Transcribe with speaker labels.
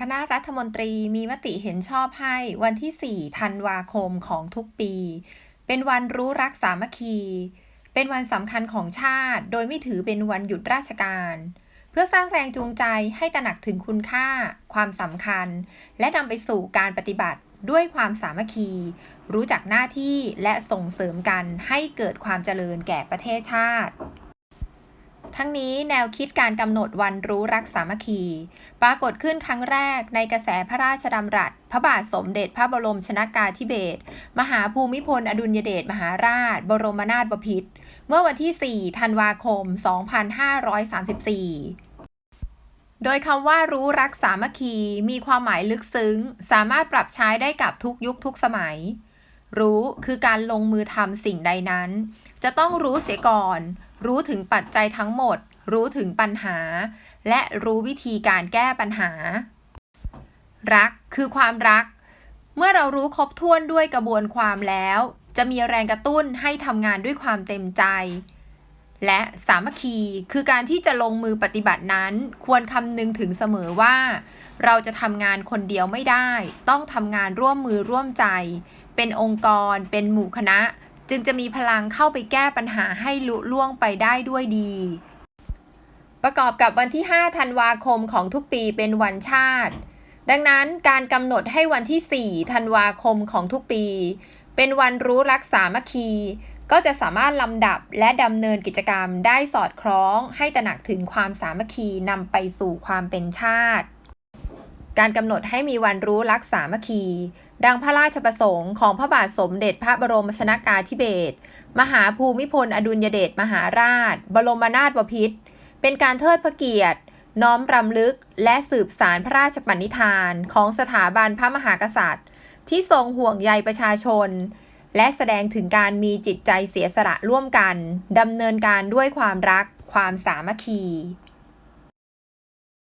Speaker 1: คณะรัฐมนตรีมีมติเห็นชอบให้วันที่ 4 ธันวาคมของทุกปี เป็นวันรู้รักสามัคคี เป็นวันสำคัญของชาติ โดยไม่ถือเป็นวันหยุดราชการ เพื่อสร้างแรงจูงใจให้ตระหนักถึงคุณค่า ความสำคัญ และนำไปสู่การปฏิบัติด้วยความสามัคคี รู้จักหน้าที่และส่งเสริมกันให้เกิดความเจริญแก่ประเทศชาติ ทั้งนี้แนวคิดการกำหนดวันรู้รักสามัคคี ปรากฏขึ้นครั้งแรกในกระแสพระราชดำรัส พระบาทสมเด็จพระบรมชนากาธิเบศรมหาภูมิพล อดุลยเดชมหาราช บรมนาถบพิตรเมื่อวันที่ 4 ธันวาคม 2534โดยคำว่ารู้รักสามัคคีมีความหมายลึกซึ้ง สามารถปรับใช้ได้กับทุกยุคทุกสมัย รู้คือการลงมือทำสิ่งใดนั้น จะต้องรู้เสียก่อน รู้ถึงปัจจัยทั้งหมด รู้ถึงปัญหา และรู้วิธีการแก้ปัญหา รักคือความรัก เมื่อเรารู้ครบถ้วนด้วยกระบวนความแล้ว จะมีแรงกระตุ้นให้ทำงานด้วยความเต็มใจ และสามัคคีคือการที่จะลงมือปฏิบัตินั้น ควรคำนึงถึงเสมอว่า เราจะทำงานคนเดียวไม่ได้ ต้องทำงานร่วมมือร่วมใจ เป็นองค์กร เป็นหมู่คณะ จึงจะมีพลังเข้าไปแก้ปัญหาให้ลุล่วงไปได้ด้วยดี ประกอบกับวันที่ 5 ธันวาคมของทุกปีเป็นวันชาติ ดังนั้นการกำหนดให้วันที่ 4 ธันวาคมของทุกปี เป็นวันรู้รักสามัคคี ก็จะสามารถลำดับและดำเนินกิจกรรมได้สอดคล้องให้ตระหนักถึงความสามัคคีนำไปสู่ความเป็นชาติ การกำหนดให้มีวันรู้รักสามัคคี ดังพระราชประสงค์ของพระบาทสมเด็จพระบรมชนากาธิเบศรมหาภูมิพลอดุลยเดชมหาราช บรมนาถบพิตรเป็นการเทิดพระเกียรติ น้อมรำลึกและสืบสารพระราชปณิธานของสถาบันพระมหากษัตริย์ ที่ทรงห่วงใยประชาชน และแสดงถึงการมีจิตใจเสียสละร่วมกันดำเนินการด้วยความรัก ความสามัคคี